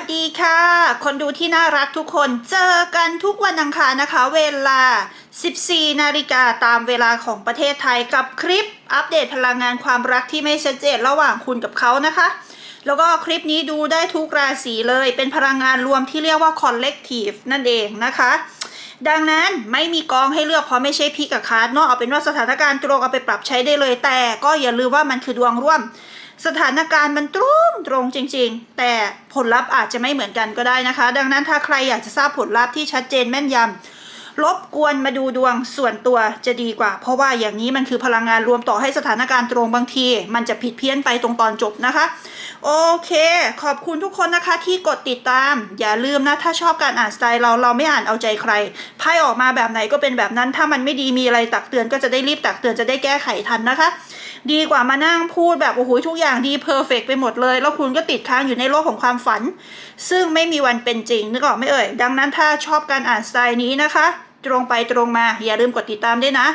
สดีค่ะ คนดูที่น่ารักทุกคนเจอกันทุกวันอังคารนะคะ เวลา 14 นาฬิกาตามเวลาของประเทศไทยกับคลิปอัปเดตพลังงานความรักที่ไม่ชัดเจนระหว่างคุณกับเขานะคะ แล้วก็คลิปนี้ดูได้ทุกราศีเลยเป็นพลังงานรวมที่เรียกว่า collective นั่นเองนะคะ ดังนั้นไม่มีกองให้เลือกเพราะไม่ใช่พิกกับคาร์ดเนาะเอาเป็นว่าสถานการณ์ตรงเอาไปปรับใช้ได้เลยแต่ก็อย่าลืมว่ามันคือดวงร่วม สถานการณ์มันตรงตรงจริง ๆ แต่ผลลัพธ์อาจจะไม่เหมือนกันก็ได้นะคะ ดังนั้นถ้าใครอยากจะทราบผลลัพธ์ที่ชัดเจนแม่นยำรบกวนมาดูดวงส่วนตัวจะดีกว่า เพราะว่าอย่างนี้มันคือพลังงานรวมต่อให้สถานการณ์ตรงบางที มันจะผิดเพี้ยนไปตรงตอนจบนะคะ โอเค ขอบคุณทุกคนนะคะที่กดติดตาม อย่าลืมนะ ถ้าชอบการอ่านสไตล์เราเราไม่อ่านเอาใจใครไพ่ออกมาแบบไหนก็เป็นแบบนั้น ถ้ามันไม่ดีมีอะไรตักเตือนก็จะได้รีบตักเตือนจะได้แก้ไขทันนะคะ ดีกว่ามานั่งพูดแบบโอ้โหทุกอย่างดีเพอร์เฟกไปหมดเลย แล้วคุณก็ติดค้างอยู่ในโลกของความฝัน ซึ่งไม่มีวันเป็นจริงนึกออกไม่เอ่ย ดังนั้นถ้าชอบการอ่านสไตล์นี้นะคะ ตรงไปตรงมาอย่าลืมกดติดตามด้วยนะ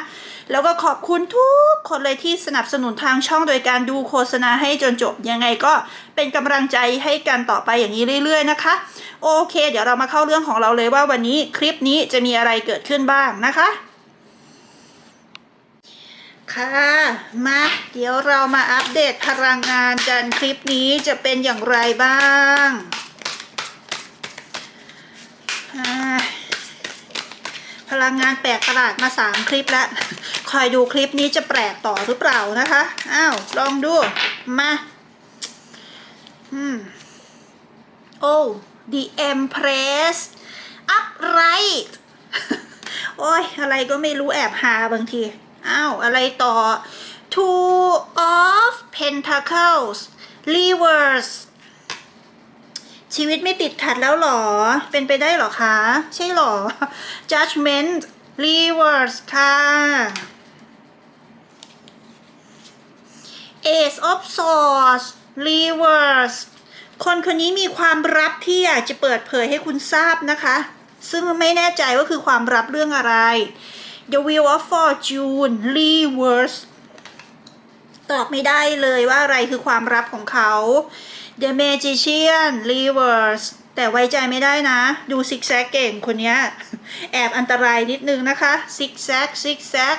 แล้วก็ขอบคุณทุกคนเลยที่สนับสนุนทางช่องโดยการดูโฆษณาให้จนจบยังไงก็เป็นกำลังใจให้กันต่อไปอย่างนี้เรื่อย ๆ นะคะ โอเค เดี๋ยวเรามาเข้าเรื่องของเราเลยว่าวันนี้คลิปนี้จะมีอะไรเกิดขึ้นบ้างนะคะ ค่ะ มาเดี๋ยวเรามาอัปเดตพลังงานกันคลิปนี้จะเป็นอย่างไรบ้างาพลังงานแปลกประหลาดมาสามคลิปแล้ว คอยดูคลิปนี้จะแปลกต่อหรือเปล่านะคะ อ้าว ลองดู มา อืม โอ้ the empress upright โอ้ย อะไรก็ไม่รู้แอบหาบางที อ้าว อะไรต่อ two of pentacles reverse ชีวิตไม่ติดขัดแล้วหรอ เป็นไปได้หรอคะ ใช่หรอ judgment reverse ค่ะ ace of swords reverse คนคนนี้มีความลับที่อยากจะเปิดเผยให้คุณทราบนะคะ ซึ่งไม่แน่ใจว่าคือความลับเรื่องอะไร The Wheel of Fortune reverse ตอบไม่ได้เลยว่าอะไรคือความลับของเขา The Magician reverse แต่ไว้ใจไม่ได้นะ ดูซิกแซกเก่งคนนี้แอบอันตรายนิดนึงนะคะซิกแซกซิกแซก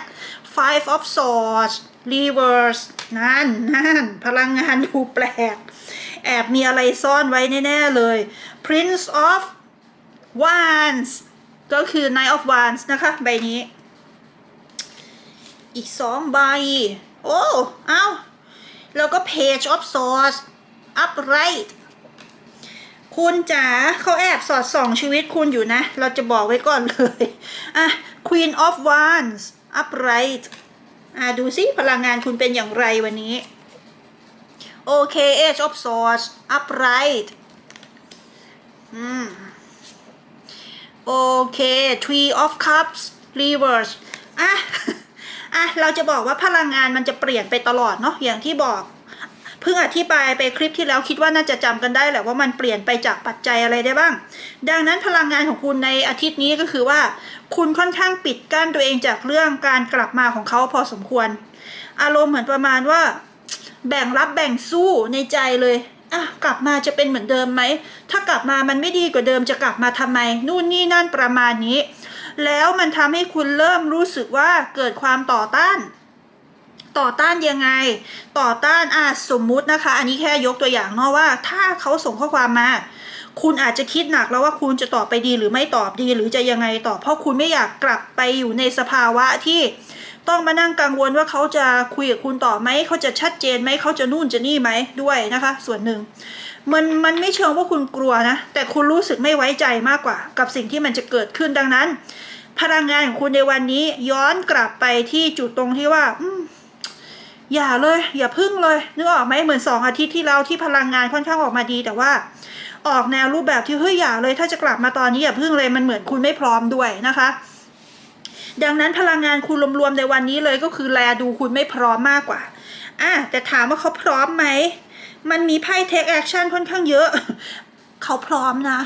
Five of Swords reverse นั่นนั่นพลังงานดูแปลก แอบมีอะไรซ่อนไว้แน่ ๆ เลย Prince of Wands ก็คือ Knight of Wands นะคะ ใบนี้ อีกสองใบ โอ้ เอ้าแล้วก็ Page of Swords upright คุณจ๋าเขาแอบสอดส่องชีวิตคุณอยู่นะ เราจะบอกไว้ก่อนเลย อะ Queen of Wands upright อะ ดูสิพลังงานคุณเป็นอย่างไรวันนี้ โอเค Age of Swords upright อืม โอเค Three of Cups reverse อะ อะเราจะบอกว่าพลังงานมันจะเปลี่ยนไปตลอดเนาะอย่างที่บอกเพิ่งอธิบายไปคลิปที่แล้วคิดว่าน่าจะจำกันได้แหละว่ามันเปลี่ยนไปจากปัจจัยอะไรได้บ้าง ดังนั้นพลังงานของคุณในอาทิตย์นี้ก็คือว่า คุณค่อนข้างปิดกั้นตัวเองจากเรื่องการกลับมาของเขาพอสมควร อารมณ์เหมือนประมาณว่า แบ่งรับแบ่งสู้ในใจเลยอะกลับมาจะเป็นเหมือนเดิมไหม ถ้ากลับมามันไม่ดีกว่าเดิมจะกลับมาทำไม นู่นนี่นั่นประมาณนี้ แล้วมันทำให้คุณเริ่มรู้สึกว่าเกิดความต่อต้าน ต่อต้านยังไง ต่อต้านอะสมมุตินะคะ อันนี้แค่ยกตัวอย่างเนาะว่า ถ้าเขาส่งข้อความมา คุณอาจจะคิดหนักแล้วว่าคุณจะตอบไปดีหรือไม่ตอบดีหรือจะยังไงต่อเพราะคุณไม่อยากกลับไปอยู่ในสภาวะที่ต้องมานั่งกังวลว่าเขาจะคุยกับคุณต่อไหม เขาจะชัดเจนไหม เขาจะนู่นจะนี่ไหมด้วยนะคะ ส่วนหนึ่ง มันมันไม่เชิงว่าคุณกลัวนะ แต่คุณรู้สึกไม่ไว้ใจมากกว่า กับสิ่งที่มันจะเกิดขึ้นดังนั้น พลังงานของคุณในวันนี้ย้อนกลับไปที่จุดตรงที่ว่าอย่าเลย อย่าพึ่งเลยนึกออกไหมเหมือนสองอาทิตย์ที่แล้วที่พลังงานค่อนข้างออกมาดี แต่ว่า ออกแนวรูปแบบที่เฮ้ยอย่าเลย ถ้าจะกลับมาตอนนี้อย่าพึ่งเลยมันเหมือนคุณไม่พร้อมด้วยนะคะ ดังนั้นพลังงานคุณรวมๆในวันนี้เลยก็คือแลดูคุณไม่พร้อมมากกว่าอะแต่ถามว่าเขาพร้อมไหม มันมีไพ่ take action ค่อนข้างเยอะ เขาพร้อมนะ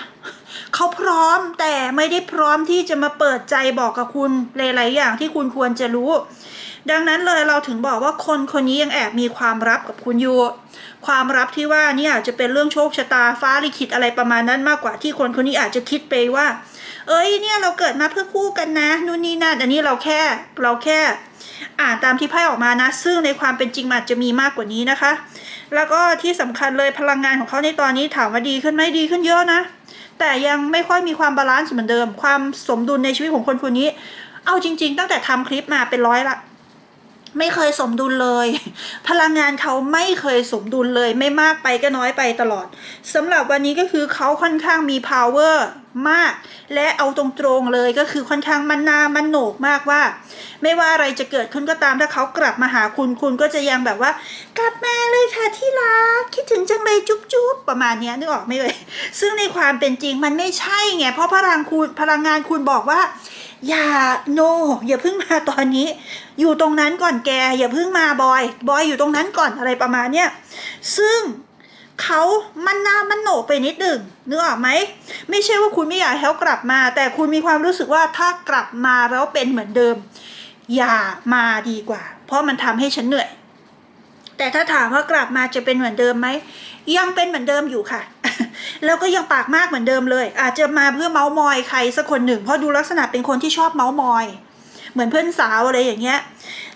เขาพร้อมแต่ไม่ได้พร้อมที่จะมาเปิดใจบอกกับคุณหลายๆอย่างที่คุณควรจะรู้ ดังนั้นเลยเราถึงบอกว่าคนคนนี้ยังแอบมีความลับกับคุณอยู่ ความลับที่ว่านี่อาจจะเป็นเรื่องโชคชะตาฟ้าลิขิตอะไรประมาณนั้นมากกว่าที่คนคนนี้อาจจะคิดไปว่า เอ้ยเนี่ยเราเกิดมาเพื่อคู่กันนะนู่นนี่นั่นอันนี้เราแค่เราแค่ อ่านตามที่ไพ่ออกมานะ ซึ่งในความเป็นจริงมันอาจจะมีมากกว่านี้นะคะ แล้วก็ที่สำคัญเลยพลังงานของเขาในตอนนี้ถามว่าดีขึ้นไหมดีขึ้นเยอะนะ แต่ยังไม่ค่อยมีความบาลานซ์เหมือนเดิม ความสมดุลในชีวิตของคนคนนี้ เอาจริง ๆ ตั้งแต่ทำคลิปมาเป็นร้อยละ ไม่เคยสมดุลเลย พลังงานเขาไม่เคยสมดุลเลย ไม่มากไปก็น้อยไปตลอดสำหรับวันนี้ก็คือเขาค่อนข้างมี power มาก และเอาตรงๆเลยก็คือค่อนข้างมันนามันโหนกมากว่า ไม่ว่าอะไรจะเกิดขึ้นก็ตามถ้าเขากลับมาหาคุณคุณก็จะยังแบบว่า กลับมาเลยค่ะที่รักคิดถึงจังเลยจุ๊บจุ๊บประมาณนี้นึกออกไหมเอ่ยซึ่งในความเป็นจริงมันไม่ใช่ไงเพราะพลังคุณพลังงานคุณบอกว่า อย่าโนอย่าเพิ่งมาตอนนี้ อยู่ตรงนั้นก่อนแก อย่าเพิ่งมาบอย บอยอยู่ตรงนั้นก่อนอะไรประมาณเนี้ยซึ่งเขามันหน้ามันโหนกไปนิดหนึ่งนึกออกไหม ไม่ใช่ว่าคุณไม่อยากให้เขากลับมา แต่คุณมีความรู้สึกว่าถ้ากลับมาแล้วเป็นเหมือนเดิม อย่ามาดีกว่า เพราะมันทำให้ฉันเหนื่อย แต่ถ้าถามว่ากลับมาจะเป็นเหมือนเดิมไหม ยังเป็นเหมือนเดิมอยู่ค่ะ แล้วก็ยังปากมากเหมือนเดิมเลย อาจจะมาเพื่อเมาส์มอยใครสักคนหนึ่ง เพราะดูลักษณะเป็นคนที่ชอบเมาส์มอย เหมือนเพื่อนสาวอะไรอย่างเงี้ย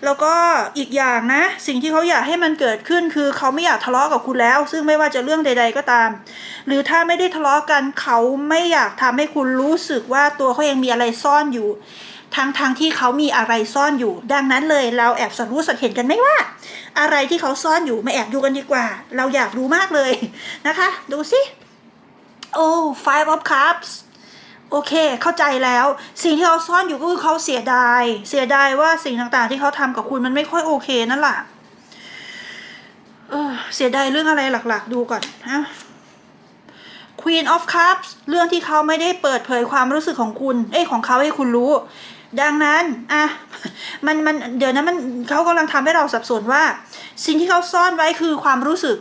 แล้วก็อีกอย่างนะ สิ่งที่เขาอยากให้มันเกิดขึ้นคือเขาไม่อยากทะเลาะกับคุณแล้ว ซึ่งไม่ว่าจะเรื่องใด ๆก็ตาม หรือถ้าไม่ได้ทะเลาะกันเขาไม่อยากทำให้คุณรู้สึกว่าตัวเขายังมีอะไรซ่อนอยู่ ทั้งทางๆที่เขามีอะไรซ่อนอยู่ ดังนั้นเลยเราแอบสังรู้สังเห็นกันไหมว่า อะไรที่เขาซ่อนอยู่มาแอบดูกันดีกว่า เราอยากรู้มากเลยนะคะ ดูสิโอ้ five of cups โอเค เข้าใจแล้ว สิ่งที่เขาซ่อนอยู่ก็คือเขาเสียดาย เสียดายว่าสิ่งต่างๆ ที่เขาทำกับคุณมันไม่ค่อยโอเคนั่นแหละเออเสียดายเรื่องอะไรหลัก ๆ ดูก่อนฮะ Queen of Cups เรื่องที่เขาไม่ได้เปิดเผยความรู้สึกของคุณ เอ้ยของเขาให้คุณรู้ ดังนั้นอะมันมันเดี๋ยวนะมันเขากำลังทำให้เราสับสนว่า สิ่งที่เขาซ่อนไว้คือความรู้สึก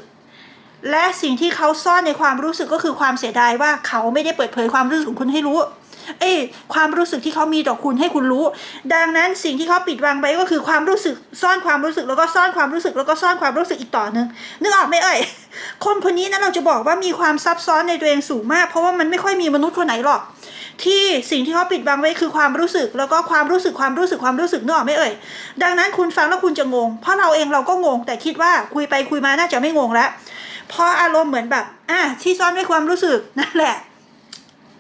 และสิ่งที่เขาซ่อนในความรู้สึกก็คือความเสียดายว่าเขาไม่ได้เปิดเผยความรู้สึกของคุณให้รู้เอ้ยความรู้สึกที่เขามีต่อคุณให้คุณรู้ ดังนั้นสิ่งที่เขาปิดบังไว้ก็คือความรู้สึก ซ่อนความรู้สึกแล้วก็ซ่อนความรู้สึกแล้วก็ซ่อนความรู้สึกอีกต่อหนึ่งนึกออกไหมเอ่ย คนคนนี้นะเราจะบอกว่ามีความซับซ้อนในตัวเองสูงมาก เพราะว่ามันไม่ค่อยมีมนุษย์คนไหนหรอก ที่สิ่งที่เขาปิดบังไว้คือความรู้สึกแล้วก็ความรู้สึกความรู้สึกความรู้สึกนึกออกไหมเอ่ยดังนั้นคุณฟังแล้วคุณจะงง เพราะเราเองเราก็งง แต่คิดว่าคุยไปคุยมาน่าจะไม่งงแล้วพราะอารมณ์เหมือนแบบอะที่ซ่อนไว้ความรู้สึกนั่นแหละ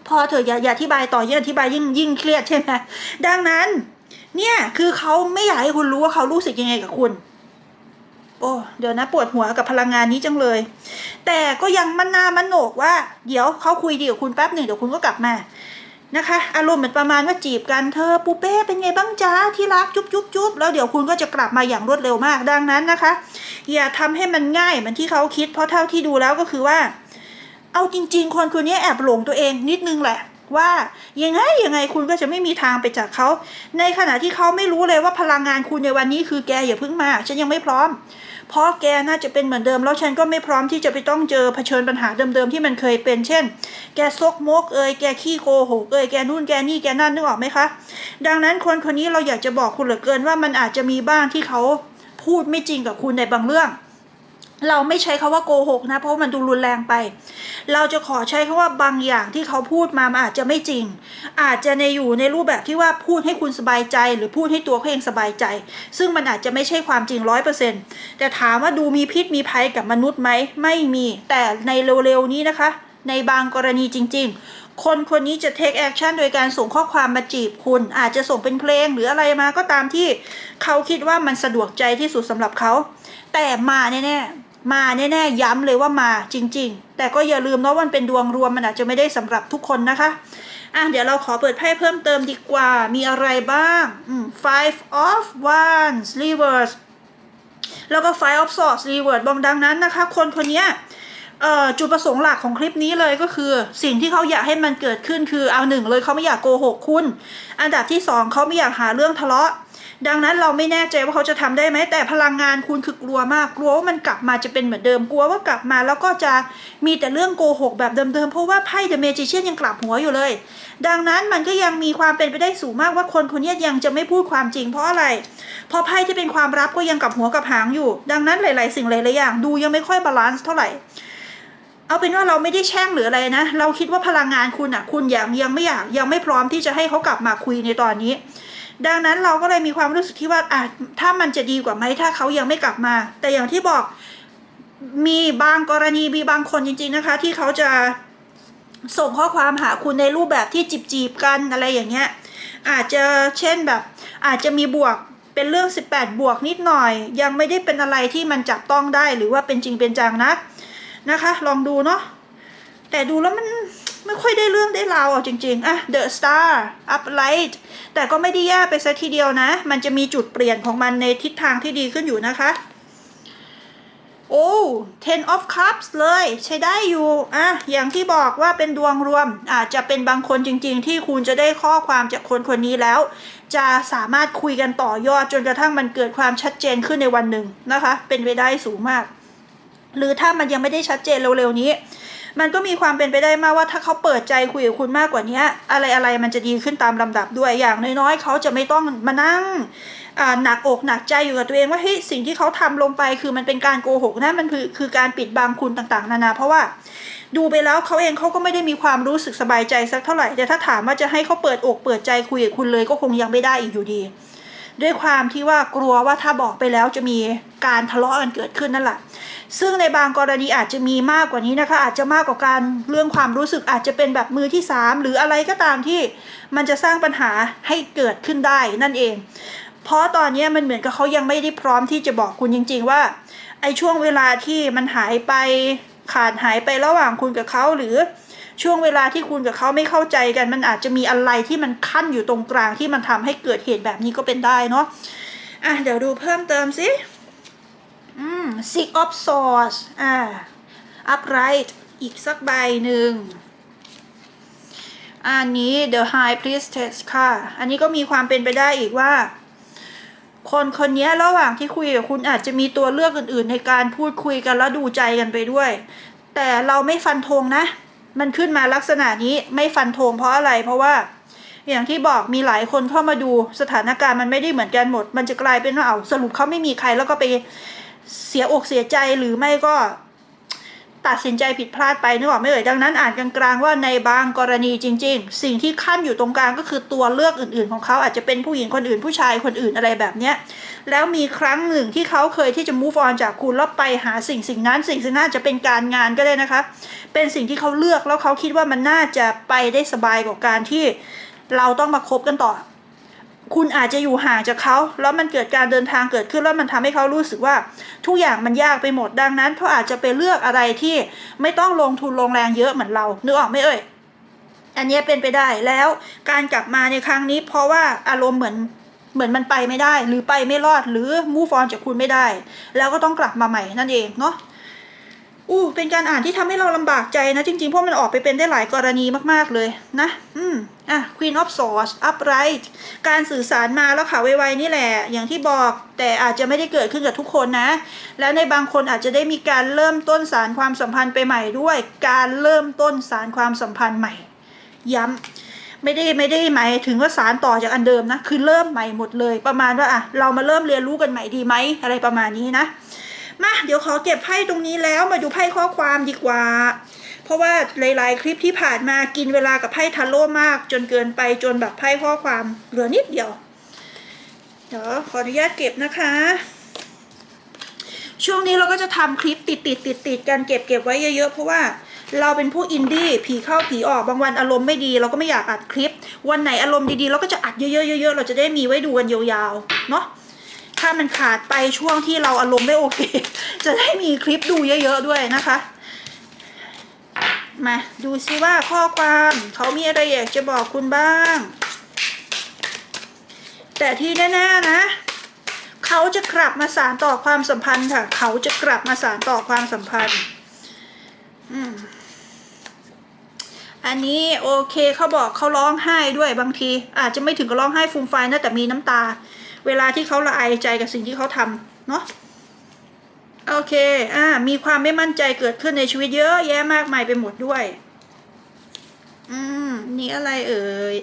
พอเถออย่าอย่าอธิบายต่อยิ่งอธิบายยิ่งยิ่งเครียดใช่ไหมดังนั้น เนี่ยคือเขาไม่อยากให้คุณรู้ว่าเขารู้สึกยังไงกับคุณ โอ้เดี๋ยวนะปวดหัวกับพลังงานนี้จังเลย แต่ก็ยังมันนามันโหนกว่า เดี๋ยวเขาคุยดีกับคุณแป๊บหนึ่งเดี๋ยวคุณก็กลับมานะคะ อารมณ์เหมือนประมาณว่าจีบกันเธอปูเป้เป็นไงบ้างจ้าที่รักจุ๊บจุ๊บจุ๊บแล้วเดี๋ยวคุณก็จะกลับมาอย่างรวดเร็วมากดังนั้นนะคะ อย่าทำให้มันง่ายเหมือนที่เขาคิด เพราะเท่าที่ดูแล้วก็คือว่า เอาจริง ๆ คนคนนี้แอบหลงตัวเองนิดนึงแหละ ว่ายังไงยังไงคุณก็จะไม่มีทางไปจากเขา ในขณะที่เขาไม่รู้เลยว่าพลังงานคุณในวันนี้คือแกอย่าเพิ่งมา ฉันยังไม่พร้อม เพราะแกน่าจะเป็นเหมือนเดิม แล้วฉันก็ไม่พร้อมที่จะไปต้องเจอเผชิญปัญหาเดิมๆที่มันเคยเป็น เช่น แกซกมกเอ่ยแกขี้โกหกเอ่ยแกนู่นแกนี่แกนั่นนึกออกไหมคะ ดังนั้นคนคนนี้เราอยากจะบอกคุณเหลือเกินว่ามันอาจจะมีบ้างที่เขาพูดไม่จริงกับคุณในบางเรื่อง เราไม่ใช้คาว่าโกหกนะ เพราะมันดูรุนแรงไป เราจะขอใช้คาว่าบางอย่างที่เขาพูดมามันอาจจะไม่จริง อาจจะในอยู่ในรูปแบบที่ว่าพูดให้คุณสบายใจ หรือพูดให้ตัวเขาเองสบายใจ ซึ่งมันอาจจะไม่ใช่ความจริงร้อยเปอร์เซ็นต์แต่ถามว่าดูมีพิษมีภัยกับมนุษย์ไหมไม่มี แต่ในเร็วๆนี้นะคะ ในบางกรณีจริง ๆ คนคนนี้จะ take action โดยการส่งข้อความมาจีบคุณ อาจจะส่งเป็นเพลงหรืออะไรมาก็ตามที่เขาคิดว่ามันสะดวกใจที่สุดสำหรับเขา แต่มาแน่ๆ มาแน่ๆย้ำเลยว่ามาจริง ๆ แต่ก็อย่าลืมนะว่ามันเป็นดวงรวมมันอาจจะไม่ได้สำหรับทุกคนนะคะอะเดี๋ยวเราขอเปิดไพ่เพิ่มเติมดีกว่ามีอะไรบ้าง five of wands reverse แล้วก็ five of swords reverse บองดังนั้นนะคะ คนคนนี้จุดประสงค์หลักของคลิปนี้เลยก็คือ สิ่งที่เขาอยากให้มันเกิดขึ้นคือเอาหนึ่งเลยเขาไม่อยากโกหกคุณ อันดับที่สองเขาไม่อยากหาเรื่องทะเลาะ ดังนั้นเราไม่แน่ใจว่าเขาจะทำได้ไหมแต่พลังงานคุณคือกลัวมากกลัวว่ามันกลับมาจะเป็นเหมือนเดิมกลัวว่ากลับมาแล้วก็จะมีแต่เรื่องโกหกแบบเดิมๆเพราะว่าไพ่เดอะเมจิเชียนยังกลับหัวอยู่เลย ดังนั้นมันก็ยังมีความเป็นไปได้สูงมากว่าคนคนนี้ยังจะไม่พูดความจริงเพราะอะไร เพราะไพ่ที่เป็นความลับก็ยังกลับหัวกับหางอยู่ ดังนั้นหลาย ๆ สิ่งหลายๆอย่างดูยังไม่ค่อยบาลานซ์เท่าไหร่เอาเป็นว่าเราไม่ได้แช่งหรืออะไรนะ เราคิดว่าพลังงานคุณอะ คุณยังยังไม่อยากยังไม่พร้อมที่จะให้เขากลับมาคุยในตอนนี้ ดังนั้นเราก็เลยมีความรู้สึกที่ว่าอะถ้ามันจะดีกว่าไหมถ้าเขายังไม่กลับมา แต่อย่างที่บอกมีบางกรณีมีบางคนจริง ๆนะคะ ที่เขาจะส่งข้อความหาคุณในรูปแบบที่จีบๆกันอะไรอย่างเงี้ยอาจจะเช่นแบบ อาจจะมีบวกเป็นเรื่อง 18 บวกนิดหน่อย ยังไม่ได้เป็นอะไรที่มันจับต้องได้หรือว่าเป็นจริงเป็นจังนะนะคะ ลองดูเนาะแต่ดูแล้วมันไม่ค่อยได้เรื่องได้ราวอะจริง ๆอะ The Star Upright แต่ก็ไม่ได้แย่ไปซะทีเดียวนะ มันจะมีจุดเปลี่ยนของมันในทิศทางที่ดีขึ้นอยู่นะคะ โอ้ ten of cups เลย ใช้ได้อยู่ อะ อย่างที่บอกว่าเป็นดวงรวม อาจจะเป็นบางคนจริง ๆ ที่คุณจะได้ข้อความจากคนคนนี้แล้ว จะสามารถคุยกันต่อยอดจนกระทั่งมันเกิดความชัดเจนขึ้นในวันหนึ่งนะคะ เป็นไปได้สูงมาก หรือถ้ามันยังไม่ได้ชัดเจนเร็วๆนี้ มันก็มีความเป็นไปได้มากว่าถ้าเขาเปิดใจคุยกับคุณมากกว่านี้อะไรอะไรมันจะดีขึ้นตามลำดับด้วยอย่างน้อยๆเขาจะไม่ต้องมานั่งหนักอกหนักใจอยู่กับตัวเองว่าเฮ้ยสิ่งที่เขาทำลงไปคือมันเป็นการโกหกนะมันคือคือการปิดบังคุณต่างๆ นานา เพราะว่าดูไปแล้วเขาเองเขาก็ไม่ได้มีความรู้สึกสบายใจสักเท่าไหร่แต่ถ้าถามว่าจะให้เขาเปิดอกเปิดใจคุยกับคุณเลยก็คงยังไม่ได้อีกอยู่ดี ด้วยความที่ว่ากลัวว่าถ้าบอกไปแล้วจะมีการทะเลาะกันเกิดขึ้นนั่นแหละ ซึ่งในบางกรณีอาจจะมีมากกว่านี้นะคะ อาจจะมากกว่าการเรื่องความรู้สึกอาจจะเป็นแบบมือที่สามหรืออะไรก็ตามที่มันจะสร้างปัญหาให้เกิดขึ้นได้นั่นเอง เพราะตอนนี้มันเหมือนกับเขายังไม่ได้พร้อมที่จะบอกคุณจริง ๆ ว่าไอ้ช่วงเวลาที่มันหายไปขาดหายไประหว่างคุณกับเขาหรือ ช่วงเวลาที่คุณกับเขาไม่เข้าใจกัน มันอาจจะมีอะไรที่มันขั้นอยู่ตรงกลางที่มันทำให้เกิดเหตุแบบนี้ก็เป็นได้เนาะอะเดี๋ยวดูเพิ่มเติมสิอืม six of swords อ่า upright อีกสักใบหนึ่งอันนี้ the high priestess ค่ะ อันนี้ก็มีความเป็นไปได้อีกว่า คนคนนี้ระหว่างที่คุยกับคุณอาจจะมีตัวเลือกอื่น ๆ ในการพูดคุยกันแล้วดูใจกันไปด้วย แต่เราไม่ฟันธงนะ มันขึ้นมาลักษณะนี้ไม่ฟันธงเพราะอะไรเพราะว่าอย่างที่บอกมีหลายคนเข้ามาดูสถานการณ์มันไม่ได้เหมือนกันหมด มันจะกลายเป็นว่าเอาสรุปเขาไม่มีใครแล้วก็ไปเสียอกเสียใจหรือไม่ก็ ตัดสินใจผิดพลาดไปนึกออกไม่เอ่ยดังนั้นอ่านกลางๆว่าในบางกรณีจริง ๆ สิ่งที่ขั้นอยู่ตรงกลางก็คือตัวเลือกอื่น ๆ ของเขาอาจจะเป็นผู้หญิงคนอื่นผู้ชายคนอื่นอะไรแบบเนี้ยแล้วมีครั้งหนึ่งที่เขาเคยที่จะ move on จากคุณแล้วไปหาสิ่งสิ่งนั้น สิ่งสิ่งนั้นอาจจะเป็นการงานก็ได้นะคะ เป็นสิ่งที่เขาเลือกแล้วเขาคิดว่ามันน่าจะไปได้สบายกว่าการที่เราต้องมาคบกันต่อ คุณอาจจะอยู่ห่างจากเขาแล้วมันเกิดการเดินทางเกิดขึ้นแล้วมันทำให้เขารู้สึกว่า ทุกอย่างมันยากไปหมดดังนั้นเขาอาจจะไปเลือกอะไรที่ไม่ต้องลงทุนลงแรงเยอะเหมือนเรานึกออกไหมเอ่ยอันนี้เป็นไปได้แล้วการกลับมาในครั้งนี้ เพราะว่าอารมณ์เหมือนเหมือนมันไปไม่ได้ หรือไปไม่รอดหรือ move on จากคุณไม่ได้ แล้วก็ต้องกลับมาใหม่นั่นเองเนาะ อู้เป็นการอ่านที่ทำให้เราลำบากใจนะ จริงๆ เพราะมันออกไปเป็นได้หลายกรณีมากๆเลยนะ อืมอะ Queen of Swords upright การสื่อสารมาแล้วค่ะไวๆนี่แหละ อย่างที่บอกแต่อาจจะไม่ได้เกิดขึ้นกับทุกคนนะ แล้วในบางคนอาจจะได้มีการเริ่มต้นสารความสัมพันธ์ไปใหม่ด้วย การเริ่มต้นสารความสัมพันธ์ใหม่ ย้ำไม่ได้ไม่ได้หมายถึงว่าสารต่อจากอันเดิมนะ คือเริ่มใหม่หมดเลย ประมาณว่าอะเรามาเริ่มเรียนรู้กันใหม่ดีไหมอะไรประมาณนี้นะ มาเดี๋ยวขอเก็บไพ่ตรงนี้แล้วมาดูไพ่ข้อความดีกว่า เพราะว่าหลายๆ คลิปที่ผ่านมากินเวลากับไพ่ทาโร่มาก จนเกินไปจนแบบไพ่ข้อความเหลือนิดเดียว เดี๋ยวขออนุญาตเก็บนะคะ ช่วงนี้เราก็จะทำคลิปติดติดติดติดกันเก็บเก็บไว้เยอะๆ เพราะว่าเราเป็นผู้อินดี้ผีเข้าผีออกบางวันอารมณ์ไม่ดี เราก็ไม่อยากอัดคลิป วันไหนอารมณ์ดีๆ เราก็จะอัดเยอะๆเยอะๆเราจะได้มีไว้ดูกันยาวๆเนาะ ถ้ามันขาดไปช่วงที่เราอารมณ์ไม่โอเค จะได้มีคลิปดูเยอะ ๆ ด้วยนะคะ มาดูซิว่าข้อความเขามีอะไรอยากจะบอกคุณบ้าง แต่ที่แน่ๆนะเขาจะกลับมาสานต่อความสัมพันธ์ค่ะ เขาจะกลับมาสานต่อความสัมพันธ์ อืมอันนี้โอเคเขาบอกเขาร้องไห้ด้วยบางที อาจจะไม่ถึงกับร้องไห้ฟูมไฟนะแต่มีน้ำตา เวลาที่เขาละอายใจกับสิ่งที่เขาทำเนาะโอเค อ่า มีความไม่มั่นใจเกิดขึ้นในชีวิตเยอะแยะมากมายไปหมดด้วย อืม นี่อะไรเอ่ย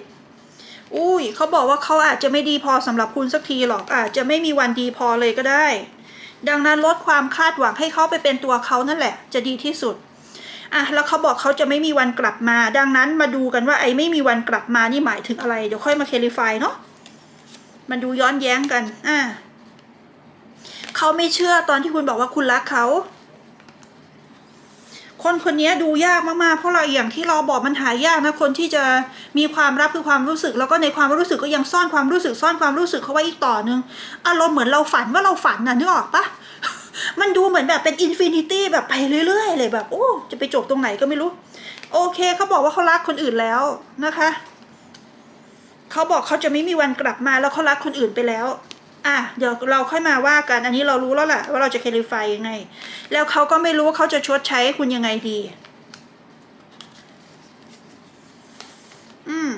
อุ้ย เขาบอกว่าเขาอาจจะไม่ดีพอสำหรับคุณสักทีหรอก อาจจะไม่มีวันดีพอเลยก็ได้ ดังนั้นลดความคาดหวังให้เขาไปเป็นตัวเขานั่นแหละ จะดีที่สุด อะ แล้วเขาบอกเขาจะไม่มีวันกลับมา ดังนั้นมาดูกันว่าไอ้ไม่มีวันกลับมานี่หมายถึงอะไร เดี๋ยวค่อยมาเคลิฟายเนาะ มันดูย้อนแย้งกัน อะเขาไม่เชื่อตอนที่คุณบอกว่าคุณรักเขา คนคนนี้ดูยากมากๆ เพราะเราอย่างที่เราบอกมันหายากนะ คนที่จะมีความรับคือความรู้สึก แล้วก็ในความรู้สึกก็ยังซ่อนความรู้สึก ซ่อนความรู้สึกเขาไว้อีกต่อหนึ่งอารมณ์เหมือนเราฝันว่าเราฝันน่ะนึกออกปะมันดูเหมือนแบบเป็นอินฟินิตี้แบบไปเรื่อยๆเลยแบบ โอ้ จะไปจบตรงไหนก็ไม่รู้ โอเคเขาบอกว่าเขารักคนอื่นแล้วนะคะ เขาบอกเขาจะไม่มีวันกลับมาแล้วเขารักคนอื่นไปแล้ว อะเดี๋ยวเราค่อยมาว่ากัน อันนี้เรารู้แล้วแหละว่าเราจะเคลิฟายยังไง แล้วเขาก็ไม่รู้ว่าเขาจะชดใช้ให้คุณยังไงดี อืม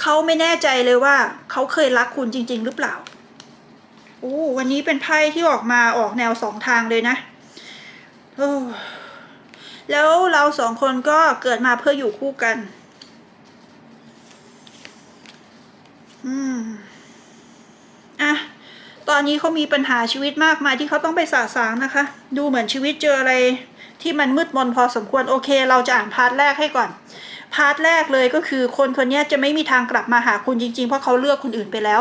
เขาไม่แน่ใจเลยว่า เขาเคยรักคุณจริง ๆ หรือเปล่าโอ้วันนี้เป็นไพ่ที่ออกมาออกแนวสองทางเลยนะโอ้แล้วเราสองคนก็เกิดมาเพื่ออยู่คู่กัน อืมอะตอนนี้เขามีปัญหาชีวิตมากมายที่เขาต้องไปสะสางนะคะ ดูเหมือนชีวิตเจออะไรที่มันมืดมนพอสมควรโอเค เราจะอ่านพาร์ทแรกให้ก่อน พาร์ทแรกเลยก็คือคนคนนี้จะไม่มีทางกลับมาหาคุณจริงๆ เพราะเขาเลือกคนอื่นไปแล้ว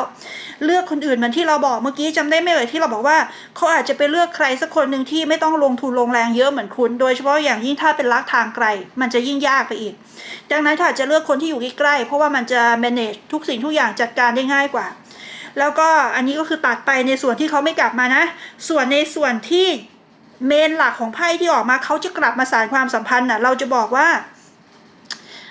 เลือกคนอื่นเหมือนที่เราบอกเมื่อกี้จำได้ไหมเอ่ยที่เราบอกว่าเขาอาจจะไปเลือกใครสักคนหนึ่งที่ไม่ต้องลงทุนลงแรงเยอะเหมือนคุณ โดยเฉพาะอย่างยิ่งถ้าเป็นรักทางไกล มันจะยิ่งยากไปอีก ดังนั้นถ้าจะเลือกคนที่อยู่ใกล้ๆเพราะว่ามันจะ manage ทุกสิ่งทุกอย่างจัดการได้ง่ายกว่า แล้วก็อันนี้ก็คือตัดไปในส่วนที่เขาไม่กลับมานะ ส่วนในส่วนที่เมนหลักของไพ่ที่ออกมาเขาจะกลับมาสานความสัมพันธ์น่ะ เราจะบอกว่า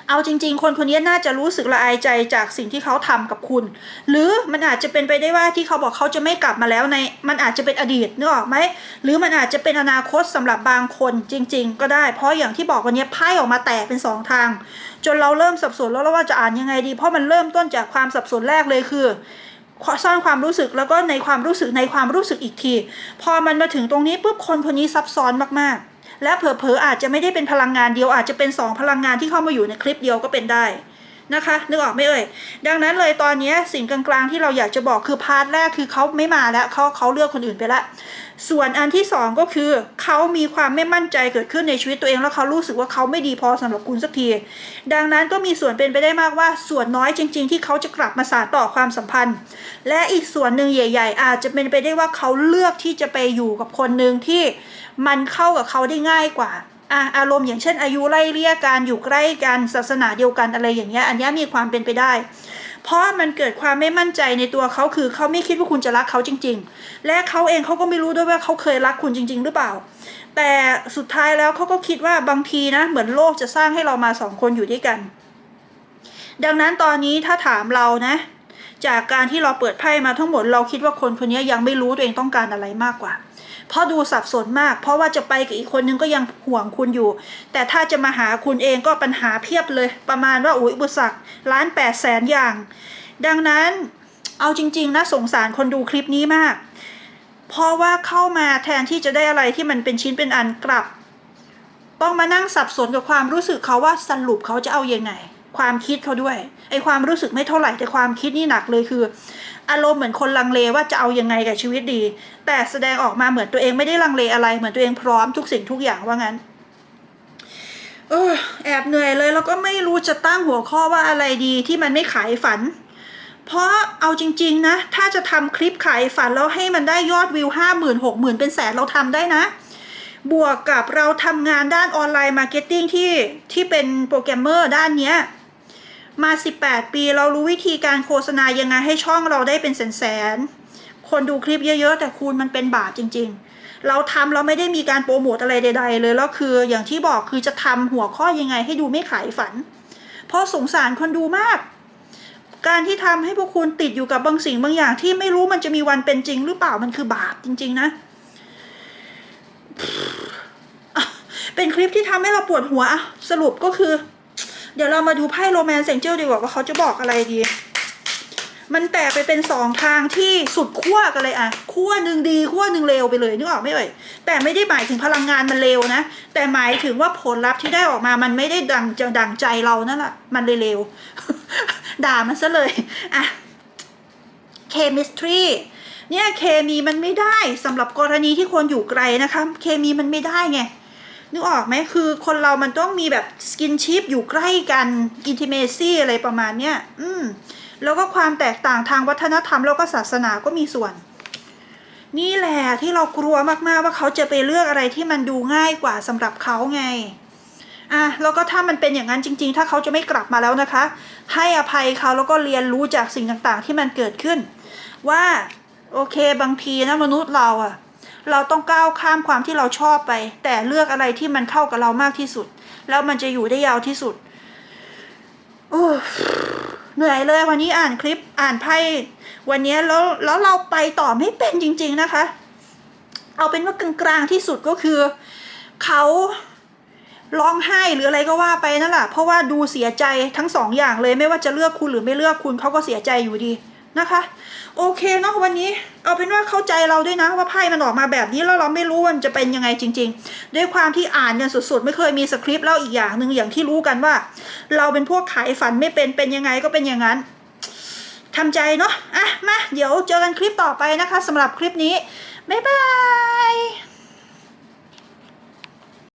เอาจริง ๆ คนคนนี้น่าจะรู้สึกละอายใจจากสิ่งที่เขาทำกับคุณ หรือมันอาจจะเป็นไปได้ว่าที่เขาบอกเขาจะไม่กลับมาแล้วในมันอาจจะเป็นอดีตนึกออกไหมหรือมันอาจจะเป็นอนาคตสำหรับบางคนจริง ๆ ก็ได้ เพราะอย่างที่บอกวันนี้ไพ่ออกมาแตกเป็นสองทาง จนเราเริ่มสับสนแล้วว่าจะอ่านยังไงดี เพราะมันเริ่มต้นจากความสับสนแรกเลยคือสร้างความรู้สึกแล้วก็ในความรู้สึกในความรู้สึกอีกที พอมันมาถึงตรงนี้ปุ๊บคนคนนี้ซับซ้อนมากๆ และเผลอๆอาจจะไม่ได้เป็นพลังงานเดียวอาจจะเป็นสองพลังงานที่เข้ามาอยู่ในคลิปเดียวก็เป็นได้ นะคะนึกออกไหมเอ่ย ดังนั้นเลยตอนนี้สิ่งกลางๆที่เราอยากจะบอกคือพาร์ทแรกคือเขาไม่มาแล้วเขาเขาเลือกคนอื่นไปแล้วส่วนอันที่สองก็คือเขามีความไม่มั่นใจเกิดขึ้นในชีวิตตัวเองแล้วเขารู้สึกว่าเขาไม่ดีพอสำหรับคุณสักที ดังนั้นก็มีส่วนเป็นไปได้มากว่าส่วนน้อยจริง ๆ ที่เขาจะกลับมาสานต่อความสัมพันธ์ และอีกส่วนหนึ่งใหญ่ ๆ อาจจะเป็นไปได้ว่าเขาเลือกที่จะไปอยู่กับคนหนึ่งที่มันเข้ากับเขาได้ง่ายกว่า อะอารมณ์อย่างเช่น อายุไล่เลี่ยกันอยู่ใกล้กันศาสนาเดียวกันอะไรอย่างเงี้ยอันนี้มีความเป็นไปได้ เพราะมันเกิดความไม่มั่นใจในตัวเขาคือเขาไม่คิดว่าคุณจะรักเขาจริง ๆ และเขาเองเขาก็ไม่รู้ด้วยว่าเขาเคยรักคุณจริง ๆ หรือเปล่า แต่สุดท้ายแล้วเขาก็คิดว่าบางทีนะ เหมือนโลกจะสร้างให้เรามาสองคนอยู่ด้วยกัน ดังนั้นตอนนี้ถ้าถามเรานะ จากการที่เราเปิดไพ่มาทั้งหมดเราคิดว่าคนคนนี้ยังไม่รู้ตัวเองต้องการอะไรมากกว่า เพราะดูสับสนมาก เพราะว่าจะไปกับอีกคนนึงก็ยังห่วงคุณอยู่ แต่ถ้าจะมาหาคุณเองก็ปัญหาเพียบเลย ประมาณว่าอุ้ยอุปสรรคล้านแปดแสนอย่าง ดังนั้นเอาจริง ๆนะสงสารคนดูคลิปนี้มาก เพราะว่าเข้ามาแทนที่จะได้อะไรที่มันเป็นชิ้นเป็นอันกลับ ต้องมานั่งสับสนกับความรู้สึกเขาว่าสรุปเขาจะเอาอยัางไง ความคิดเขาด้วยไอความรู้สึกไม่เท่าไหร่แต่ความคิดนี่หนักเลยคือ อารมณ์เหมือนคนลังเลว่าจะเอายังไงกับชีวิตดี แต่แสดงออกมาเหมือนตัวเองไม่ได้ลังเลอะไร เหมือนตัวเองพร้อมทุกสิ่งทุกอย่างว่างั้นเออแอบเหนื่อยเลยแล้วก็ไม่รู้จะตั้งหัวข้อว่าอะไรดีที่มันไม่ขายฝัน เพราะเอาจริง ๆ นะ ถ้าจะทำคลิปขายฝันแล้วให้มันได้ยอดวิวห้าหมื่นหกหมื่นเป็นแสนเราทำได้นะ บวกกับเราทำงานด้านออนไลน์มาร์เก็ตติ้งที่ที่เป็นโปรแกรมเมอร์ด้านเนี้ย มา 18 ปีเรารู้วิธีการโฆษณายังไงให้ช่องเราได้เป็นแสนๆ คนดูคลิปเยอะๆ แต่คูณมันเป็นบาทจริง ๆ เราทำเราไม่ได้มีการโปรโมทอะไรใด ๆ เลยแล้วคืออย่างที่บอกคือจะทำหัวข้อยังไงให้ดูไม่ขายฝัน เพราะสงสารคนดูมาก การที่ทำให้พวกคุณติดอยู่กับบางสิ่งบางอย่างที่ไม่รู้มันจะมีวันเป็นจริง หรือเปล่ามันคือบาปจริง ๆ นะเป็นคลิปที่ทำให้เราปวดหัวสรุปก็คือ เดี๋ยวเรามาดูไพ่โรแมนต์เซนเจลดีกว่าว่าเขาจะบอกอะไรดี มันแตกไปเป็นสองทางที่สุดขั้วกันเลยอะขั้วหนึ่งดีขั้วหนึ่งเลวไปเลยนึกออกไหมเอ่ยแต่ไม่ได้หมายถึงพลังงานมันเลวนะ แต่หมายถึงว่าผลลัพธ์ที่ได้ออกมามันไม่ได้ดังจะดังใจเรานั่นแหละมันเลยเลวด่ามันซะเลยอะ chemistry เนี่ยเคมีมันไม่ได้สำหรับกรณีที่คนอยู่ไกลนะคะ เคมีมันไม่ได้ไง นึกออกไหมคือคนเรามันต้องมีแบบสกินชิพอยู่ใกล้กันอินทิเมซี่อะไรประมาณเนี้ยอืมแล้วก็ความแตกต่างทางวัฒนธรรมแล้วก็ศาสนาก็มีส่วน นี่แหละที่เรากลัวมากๆว่าเขาจะไปเลือกอะไรที่มันดูง่ายกว่าสำหรับเขาไงอะแล้วก็ถ้ามันเป็นอย่างนั้นจริง ๆ ถ้าเขาจะไม่กลับมาแล้วนะคะ ให้อภัยเขาแล้วก็เรียนรู้จากสิ่งต่างๆ ที่มันเกิดขึ้น ว่าโอเคบางทีนะมนุษย์เราอะ เราต้องก้าวข้ามความที่เราชอบไป แต่เลือกอะไรที่มันเข้ากับเรามากที่สุด แล้วมันจะอยู่ได้ยาวที่สุดโอ้เหนื่อยเลยวันนี้อ่านคลิปอ่านไพ่วันนี้แล้วแล้วเราไปต่อไม่เป็นจริง ๆนะคะ เอาเป็นว่ากลางๆที่สุดก็คือเขาร้องไห้หรืออะไรก็ว่าไปนั่นแหละเพราะว่าดูเสียใจทั้งสองอย่างเลยไม่ว่าจะเลือกคุณหรือไม่เลือกคุณเขาก็เสียใจอยู่ดี นะคะ โอเคเนาะวันนี้ เอาเป็นว่าเข้าใจเราด้วยนะว่าไพ่มันออกมาแบบนี้แล้วเราไม่รู้วันจะเป็นยังไงจริง ๆ ด้วยความที่อ่านกันสุดๆ ไม่เคยมีสคริปต์แล้วอีกอย่างหนึ่งอย่างที่รู้กันว่า เราเป็นพวกขายฝันไม่เป็นเป็นยังไงก็เป็นอย่างนั้นทำใจเนาะอะมาเดี๋ยวเจอกันคลิปต่อไปนะคะสำหรับคลิปนี้บ๊ายบาย